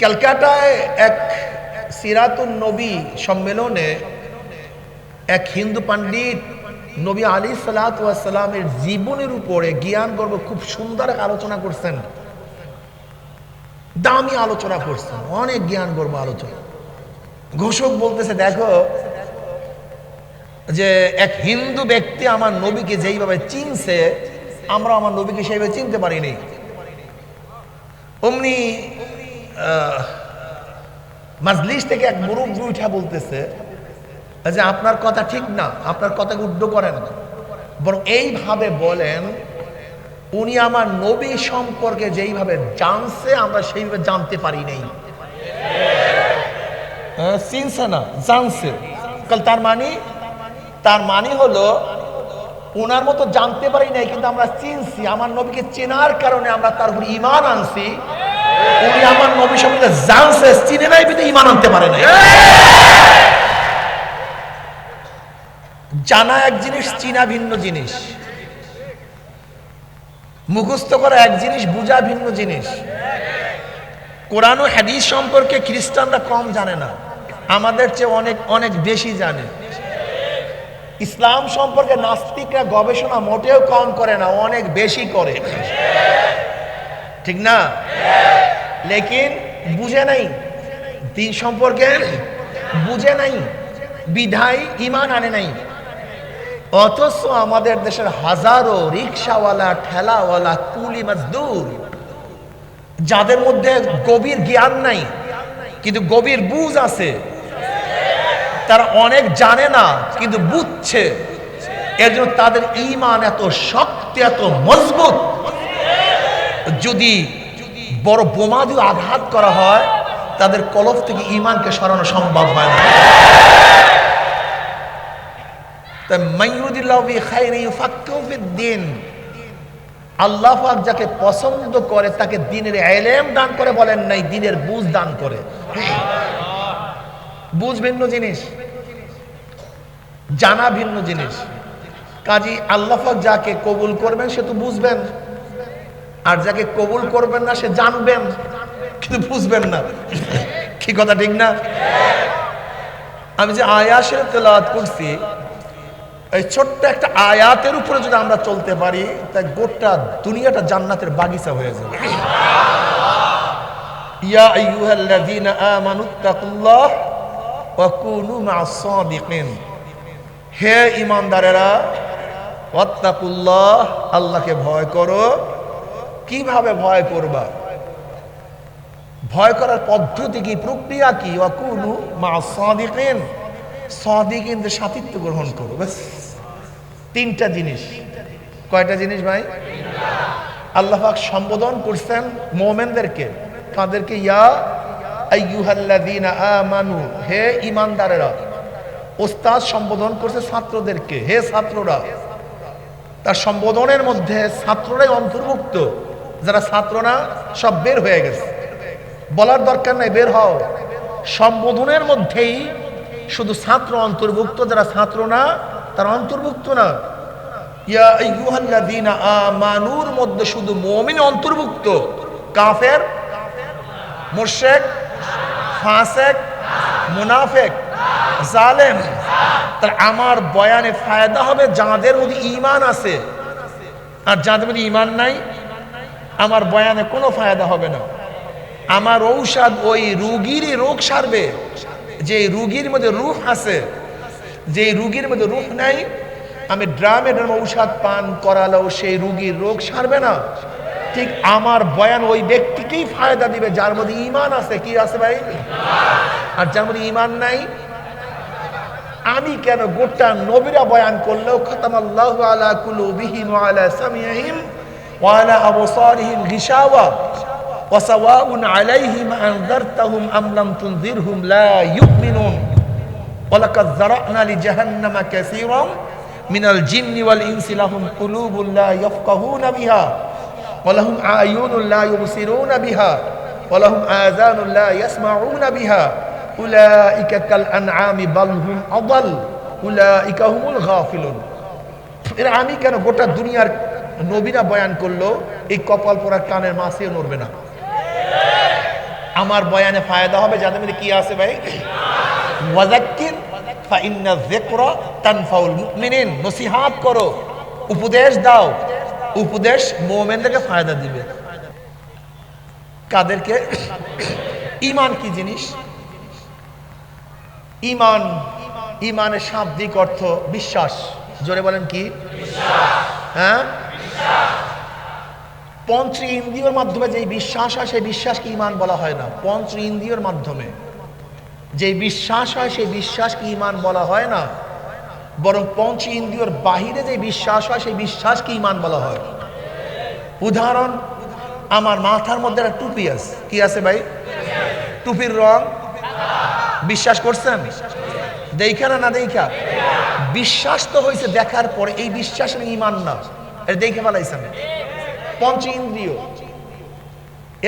ক্যালকাটায় এক সিরাতুন নবী সম্মেলনে এক হিন্দু পণ্ডিত নবী আলী সালাতামের জীবনের উপরে জ্ঞান, গর্ব খুব সুন্দর আলোচনা করছেন। দামি আলোচনা করছেন, অনেক জ্ঞান, গর্ব আলোচনা। ঘোষক বলতেছে, দেখো যে এক হিন্দু ব্যক্তি আমার নবীকে যেইভাবে চিনছে, আমরা আমার নবীকে সেইভাবে চিনতে পারিনি। অমনি মাজলিস থেকে এক মুরব্বী উঠা বলতেছে যে আপনার কথা ঠিক না আপনার কথাকে উড্ড করেন না। বরং এইভাবে বলেন উনি আমার নবী সম্পর্কে যেইভাবে জানছে আমরা সেইভাবে জানতে পারি নাই। হ্যাঁ, চিনছে না জানছে। তার মানে তার মানে হলো ওনার মতো জানতে পারি নাই কিন্তু আমরা চিনছি আমার নবীকে চেনার কারণে আমরা তার উপর ইমান আনছি। উনি আমার নবী সম্পর্কে জানছে, চিনে নাই ইমান আনতে পারে নাই। জানা এক জিনিস, চিনা ভিন্ন জিনিস। মুখস্থ করা এক জিনিস, বুঝা ভিন্ন জিনিস। কোরআন ও হাদিস সম্পর্কে খ্রিস্টানরা কম জানে না। আমাদের চেয়ে অনেক অনেক বেশি জানে। ইসলাম সম্পর্কে নাস্তিকরা গবেষণা মোটেও কম করে না, অনেক বেশি করে। ঠিক না? লেকিন বুঝে নাই, দিন সম্পর্কে বুঝে নাই, বিধায় ইমান আনে নাই। অথচ আমাদের দেশের হাজারো রিক্সাওয়ালা, ঠেলাওয়ালা, কুলি মজদুর, যাদের মধ্যে গভীর জ্ঞান নাই, কিন্তু গভীর বুঝ আছে, তারা অনেক জানে না, কিন্তু বুঝছে। এর জন্য তাদের ইমান এত শক্তি, এত মজবুত। যদি বড় বোমা যদি আঘাত করা হয়, তাদের কলফ থেকে ইমানকে সরানো সম্ভব হয় না। যাকে পছন্দ করে, তাকে দিনের এলেম দান করে বলেন নাই, দিনের বুঝ দান করে। বুঝ ভিন্ন জিনিস, জানা ভিন্ন জিনিস। কাজী আল্লাহ পাক যাকে কবুল করবেন, সে তো বুঝবেন। আর যাকে কবুল করবেন না, সে জানবেন, কিন্তু বুঝবেন না। কি কথা, ঠিক না? আমি যে আয়াসের তেলাওয়াত করছি, এই ছোট্ট একটা আয়াতের উপরে যদি আমরা চলতে পারি, তাই গোটা দুনিয়াটা জান্নাতের বাগিচা হয়ে যাবে। ইয়া আইয়ুহাল্লাযীনা আমানুত্তাকুল্লাহ ওয়া কুনু মা'আস হে ঈমানদারেরা, ওয়াত্তাকুল্লাহ, আল্লাহকে ভয় করো। কীভাবে ভয় করবা? ভয় করার পদ্ধতি কি? প্রক্রিয়া কি? অকুলু মা সাদিকিন। সাদিকিনদের সাথিত্ব গ্রহণ করো, ব্যাস। তিনটা জিনিস। কয়টা জিনিস ভাই? আল্লাহ পাক সম্বোধন করছেন মোমেনদেরকে। তাদেরকে, ইয়া আইয়ুহাল্লাযীনা আমানু, হে ঈমানদারেরা। ওস্তাদ সম্বোধন করছে ছাত্রদেরকে। হে ছাত্ররা। তার সম্বোধনের মধ্যে ছাত্ররাই অন্তর্ভুক্ত। যারা ছাত্র না, সব বের হয়ে গেছে। বলার দরকার নাই, বের হও। সম্বোধনের মধ্যেই শুধু ছাত্র অন্তর্ভুক্ত, যারা ছাত্র না, তারা অন্তর্ভুক্ত না। ইয়া মধ্যে শুধু অন্তর্ভুক্ত। কাফের ফাসিক, মুনাফিক, জালেম। আমার বয়ানে ফায়দা হবে যাদের মধ্যে ইমান আছে। আর যাদের মধ্যে ঈমান নাই আমার বয়ানে কোনো ফায়দা হবে না। আমার ঔষধ ওই রুগীরই রোগ সারবে। যে রুগীর মধ্যে রুহ আছে যে রুগীর মধ্যে রুহ নাই, আমি ড্রামে ড্রাম ঔষধ পান করালেও সেই রুগীর রোগ সারবে না। ঠিক আমার বয়ান ওই ব্যক্তিকেই ফায়দা দিবে, যার মধ্যে ইমান আছে। কি আছে ভাই? আর যার মধ্যে ইমান নাই, আমি কেন গোটা নবীরা বয়ান করলেও খতম আল্লাহ আলা কুলুবিহিম ওয়া আলা সামিহিম ওয়া আলা আবসারিহিম গিশাওয়া وسواء عليهم أنذرتهم أم لم تنذرهم لا يؤمنون ولقد ذرأنا لجهنم كثيرا من الجن والإنس لهم قلوب لا يفقهون بها ولهم أعين لا يبصرون بها ولهم آذان لا يسمعون بها أولئك كالأنعام بل هم أضل أولئك هم الغافلون এর আমি কেন গোটা দুনিয়ার নবীরা বয়ান করল, এই কপাল পরা কানের মাসেও নড়বে না। আমার বয়ানে ফায়দা হবে, যাদের মধ্যে কি আছে ভাই? ওয়াজাক্কির ফাইন্না যিকরা তানফাউল মুমিনিন। নসিহাত করো, উপদেশ দাও, উপদেশ মুমিনদেরকে ফায়দা দিবে। কাদেরকে? ঈমান কি জিনিস? ঈমান ঈমানের শাব্দিক অর্থ বিশ্বাস। জোরে বলেন কি? হ্যাঁ? পঞ্চ ইন্দ্রিয়র মাধ্যমে যে বিশ্বাস হয়, সেই বিশ্বাসকে ঈমান বলা হয় না। পঞ্চ ইন্দ্রিয়র মাধ্যমে। যে বিশ্বাস হয়, সেই বিশ্বাসকে ঈমান বলা হয় না। বরং পঞ্চ ইন্দ্রিয়র বাহিরে যে বিশ্বাস হয়, সেই বিশ্বাসকে ঈমান বলা হয়। উদাহরণ, আমার মাথার মধ্যে একটা টুপি আছে। কি আছে ভাই? টুপির রং। বিশ্বাস করছেন? দেখা না না দেখা বিশ্বাস তো হয়েছে দেখার পরে, এই বিশ্বাসের ইমান না। এটা দেখে ফেলাইছেন পঞ্চ ইন্দ্রিয়।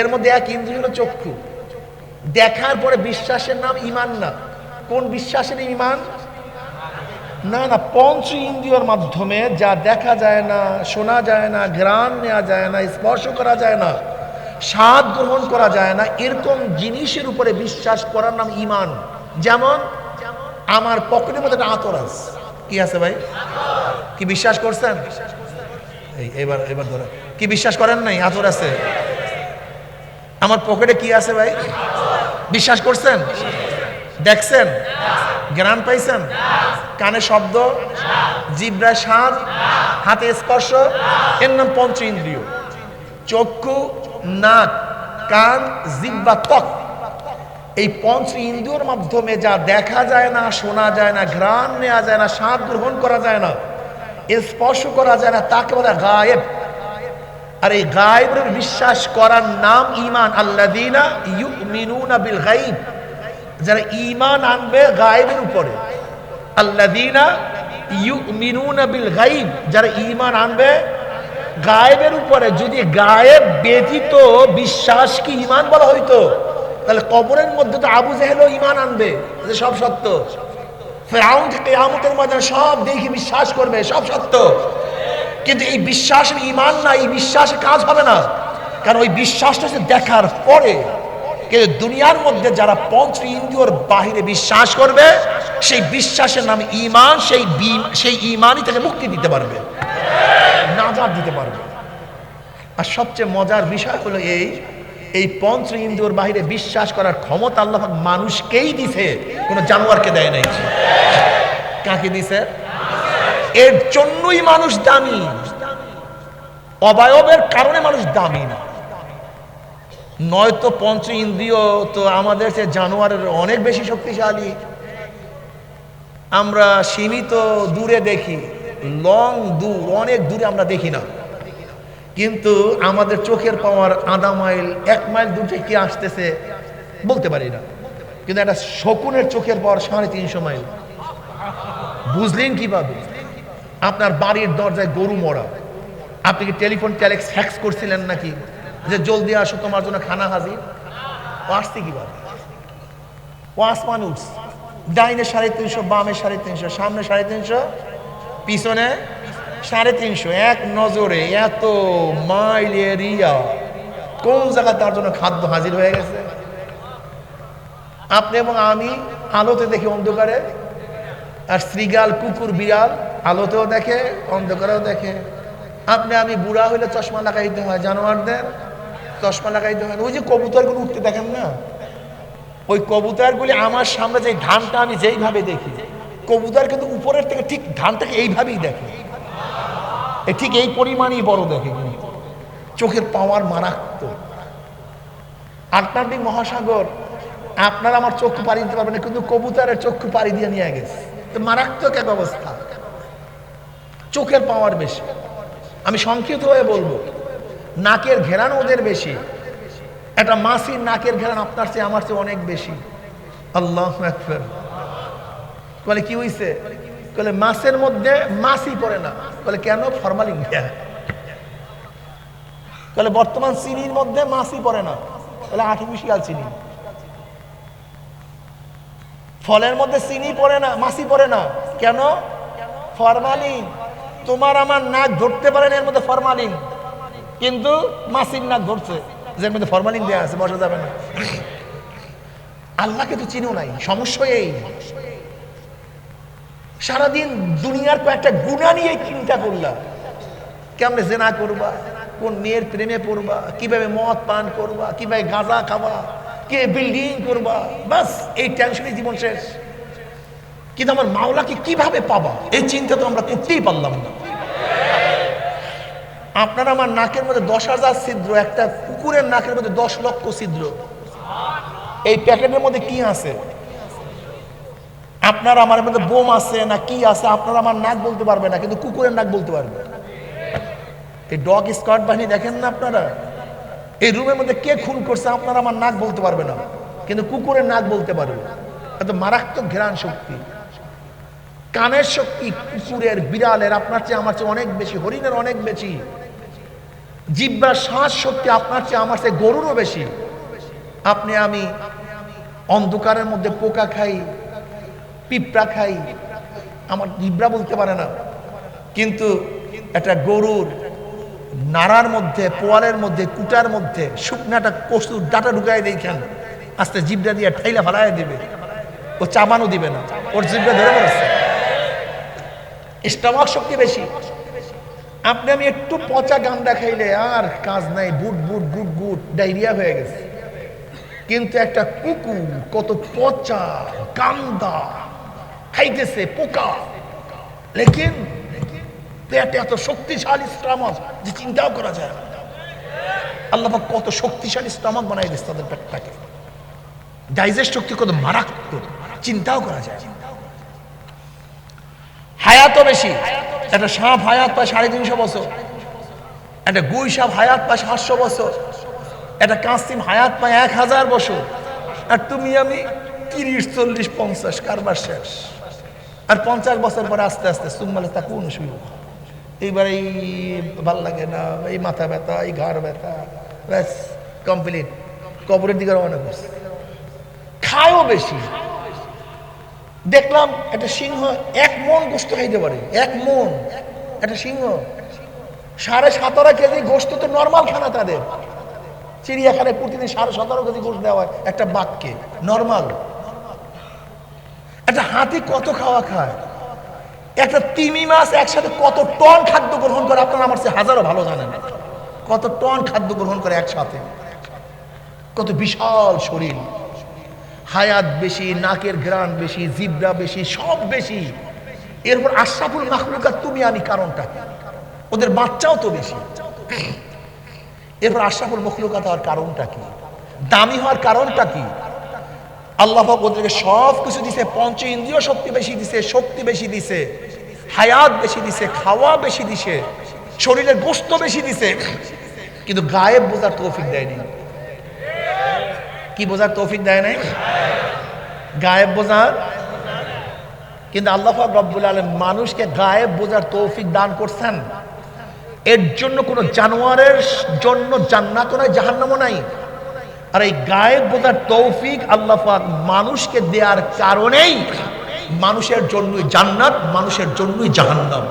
এর মধ্যে এক ইন্দ্রিয় হলো চক্ষু। দেখার পরে বিশ্বাসের নাম ইমান না। কোন বিশ্বাসের ইমান? না না, পঞ্চ ইন্দ্রিয়র মাধ্যমে যা দেখা যায় না, শোনা যায় না ঘ্রাণ নেওয়া যায় না, স্পর্শ করা যায় না, স্বাদ গ্রহণ করা যায় না, এরকম জিনিসের উপরে বিশ্বাস করার নাম ইমান। যেমন, আমার পকেটের মধ্যে একটা আতর আছে। কি আছে ভাই? কি বিশ্বাস করছেন? এই, এবার এবার ধরে। কি বিশ্বাস করেন নাই? আতর আছে। আমার পকেটে কি আছে ভাই? বিশ্বাস করছেন? দেখছেন? জ্ঞান পাইছেন? কানে শব্দ? জিব্রায় স্বাদ? হাতে স্পর্শ? এর নাম পঞ্চ ইন্দ্রিয়। চক্ষু, নাক, কান, জিব্বা, ত্বক। এই পঞ্চ ইন্দ্রিয়র মাধ্যমে যা দেখা যায় না, শোনা যায় না ঘ্রাণ নেওয়া যায় না, স্বাদ গ্রহণ করা যায় না স্পর্শ করা যায় না, তাকে বলে গায়েব। আর এই গায়েবের বিশ্বাস করার নাম ইমান আল্লাদিনা ইউমিনুনা বিল গাইব যারা ইমান আনবে গায়েবের উপরে। আল্লাদিনা ইউমিনুনা বিল গাইব যারা ইমান আনবে গায়েবের উপরে। যদি গায়েব ব্যতীত বিশ্বাস কি ইমান বলা হইতো? তাহলে কবরের মধ্যে তো আবু জাহেলও ইমান আনবে যে সব সত্য। ফেরাউন থেকে আমতের ময়দানে সব দেখে বিশ্বাস করবে, সব সত্য। কিন্তু এই বিশ্বাসের ইমান না, এই বিশ্বাসে কাজ হবে না। কারণ ওই বিশ্বাসটা হচ্ছে দেখার পরে। কিন্তু দুনিয়ার মধ্যে যারা পঞ্চ ইন্দ্রিয়র বাহিরে বিশ্বাস করবে, সেই বিশ্বাসের নাম ইমান সেই সেই ইমানই তাকে মুক্তি দিতে পারবে। নাজার দিতে পারবে। আর সবচেয়ে মজার বিষয় হলো এই এই পঞ্চ ইন্দ্রিয়র বাহিরে বিশ্বাস করার ক্ষমতা আল্লাহ মানুষকেই দিছে, কোনো জানোয়ারকে দেয় নাই। কাকে দিছে? এর জন্যই মানুষ দামি। অবায়বের কারণে মানুষ দামি না। নয়তো পঞ্চ ইন্দ্রিয় তো আমাদের সে জানোয়ারের অনেক বেশি শক্তিশালী। আমরা সীমিত দূরে দেখি লং দূর, অনেক দূরে আমরা দেখি না। কিন্তু আমাদের চোখের পাওয়ার আধা মাইল, এক মাইল থেকে কে আসতেছে বলতে পারি না। কিন্তু একটা শকুনের চোখের পাওয়ার সাড়ে তিনশো মাইল। বুঝলেন কীভাবে? আপনার বাড়ির দরজায় গরু মরা। আপনি কি টেলিফোন ট্যালেক্স হ্যাক্স করছিলেন নাকি? যে জলদি আসো, তোমার জন্য খানা হাজির। ও আসছে কীভাবে? ও আসমান উঠছে ডাইনে সাড়ে তিনশো, বামে সাড়ে তিনশো, সামনে সাড়ে তিনশো, পিছনে সাড়ে তিনশো, এক নজরে এত মাইল এরিয়া। কোন জায়গায় তার জন্য খাদ্য হাজির হয়ে গেছে? আপনি এবং আমি আলোতে দেখি অন্ধকারে, আর শ্রীগাল, কুকুর, বিড়াল আলোতেও দেখে, অন্ধকারেও দেখে। আপনি, আমি বুড়া হইলে চশমা লাগাইতে হয়, জানোয়ারদের চশমা লাগাইতে হয় ওই যে কবুতরগুলো উঠতে দেখেন না? ওই কবুতরগুলি আমার সামনে যে ধানটা আমি যেইভাবে দেখি, কবুতর কিন্তু উপরের থেকে ঠিক ধানটাকে এইভাবেই দেখে। ঠিক এই পরিমাণই বড় দেখে চোখের পাওয়ার মারাত্মক। আটলান্টিক মহাসাগর, আপনার আমার চক্ষু পাড়ি দিতে পারবে না, কিন্তু কবুতরের চক্ষু পাড়ি দিয়ে নিয়ে গেছে। মারাত্মক এক অবস্থা। চোখের পাওয়ার বেশি। আমি সংক্ষিপ্ত হয়ে বলব, নাকের ঘেরান ওদের বেশি। একটা মাসির নাকের ঘেরান আপনার চেয়ে, আমার চেয়ে অনেক বেশি। আল্লাহ বলে, কি হইছে? বলে মাছের মধ্যে মাছই পড়ে না। বলে কেন? ফরমালিন দেয়া বর্তমান চিনির মধ্যে মাছই পড়ে না। বলে আর্টিফিশিয়াল চিনি। ফলের মধ্যে চিনি পড়ে না মাছি পড়ে না। কেন? ফরমালিন। তোমার আমার নাক ধরতে পারে না, এর মধ্যে ফরমালিন। কিন্তু মাছির নাক ধরছে যে এর মধ্যে ফরমালিন দেওয়া আছে, বসা যাবে না। আল্লাহকে তো চিনো নাই, সমস্যা এই। সারাদিন দুনিয়ার কয়েকটা গুণা নিয়ে চিন্তা করলাম কেমনে জেনা করবা? কোন মেয়ের প্রেমে পড়বা? কীভাবে মদ পান করবা? কীভাবে গাঁজা খাবা? কে বিল্ডিং করবা? বাস, এই টেনশনে জীবন শেষ। কিন্তু আমার মাওলাকে কীভাবে পাবা? এই চিন্তা তো আমরা করতেই পারলাম না। আপনার আমার নাকের মধ্যে দশ হাজার ছিদ্র, একটা কুকুরের নাকের মধ্যে দশ লক্ষ ছিদ্র। এই প্যাকেটের মধ্যে কি আছে? আপনার আমার মধ্যে বোম আছে না কি আছে, আপনার আমার নাক বলতে পারবে না, কিন্তু কুকুরের নাক বলতে পারবে। এই ডগ স্কট বাহিনী দেখেন না আপনারা? এই রুমের মধ্যে কে খুন করছে আপনারা আমার নাক বলতে পারবে না, কিন্তু কুকুরের নাক বলতে পারবে। এত মারাত্মক ঘেরান শক্তি। কানের শক্তি কুকুরের বিড়ালের, আপনার চেয়ে আমার চেয়ে অনেক বেশি, হরিণের অনেক বেশি। জিব্বার শ্বাস শক্তি আপনার চেয়ে আমার চেয়ে গরুরও বেশি। আপনি আমি অন্ধকারের মধ্যে পোকা খাই পিঁপড়া খাই। আমার জিব্রা বলতে পারে না। কিন্তু একটা গরুর নাড়ার মধ্যে, পোয়ালের মধ্যে, কুটার মধ্যে শুকনাটা কসুর ডাটা ঢুকাই দেখেন আস্তে জিব্রা দিয়ে ঠাইলা ফালাই দেবে। ও চাবানো দিবে না। ওর জিব্রা ধরে পড়েছে স্টমাক শক্তি বেশি। আপনি আমি একটু পচা গান্দা খাইলে আর কাজ নাই। বুট বুট গুট গুট ডায়রিয়া হয়ে গেছে। কিন্তু একটা কুকুর কত পচা গান্দা খাইতেছে, পোকা। লেকিন এত শক্তিশালী স্টামক যে চিন্তাও করা যায় আল্লাহ কত শক্তিশালী স্টামক বানাই দিচ্ছে তাদের পেটটাকে। ডাইজেস্ট শক্তি কত মারাত্মক, চিন্তাও করা যায় হায়াতও বেশি। একটা সাপ হায়াত পায় সাড়ে তিনশো বছর। একটা গুই সাপ হায়াত পায় সাতশো বছর। একটা কাস্তিম হায়াত পায় এক হাজার বছর। আর তুমি আমি তিরিশ, চল্লিশ, পঞ্চাশ, কারবার শেষ। আর পঞ্চাশ বছর পরে আস্তে আস্তে সুম্মালে তা কোন শুরু। এইবার এই ভালো লাগে না, এই মাথা ব্যথা, এই ঘাড় ব্যথা, ব্যাস কমপ্লিট কবরের দিকে রওনা করছে। খায়ও বেশি। দেখলাম একটা সিংহ এক মন গোস্ত খাইতে পারে, এক মন। একটা সিংহ। সাড়ে সতেরো কেজি গোস্ত তো নর্মাল খানা তাদের। চিড়িয়াখানায় প্রতিদিন সাড়ে সতেরো কেজি গোস্ত দেওয়া হয় একটা বাঘকে নর্মাল একটা হাতি কত খাওয়া খায়? একটা তিমি মাছ একসাথে কত টন খাদ্য গ্রহণ করে আপনারা আমার চেয়ে হাজারো ভালো জানেন। কত টন খাদ্য গ্রহণ করে একসাথে। কত বিশাল শরীর। হায়াত বেশি, নাকের গ্রান বেশি জিব্রা বেশি, সব বেশি। এরপর আশরাফুল মাখলুকাত, তুমি, আমি কারণটা? ওদের বাচ্চাও তো বেশি। এরপর আশরাফুল মখলুকাত হওয়ার কারণটা কি? দামি হওয়ার কারণটা কি? আল্লাহ ওদেরকে সব কিছু দিছে, পঞ্চ ইন্দ্রিয় শক্তি বেশি দিছে, শক্তি বেশি দিছে, হায়াত বেশি দিছে, খাওয়া বেশি দিছে, শরীরের গোস্ত বেশি দিছে, কিন্তু গায়েব বোঝার তৌফিক দেয়নি কি বোঝার তৌফিক দেয় নাই? গায়েব বোঝার? কিন্তু আল্লাহ রব্বুল আলম মানুষকে গায়েব বোঝার তৌফিক দান করছেন। এর জন্য কোনো জানোয়ারের জন্য জান্নাত নাই, জাহান্নামও নাই। আর এই গায়েব বোঝার তৌফিক আল্লাহাক মানুষকে দেওয়ার কারণেই মানুষের জন্যই জান্নাত, মানুষের জন্যই জাহান্নাম।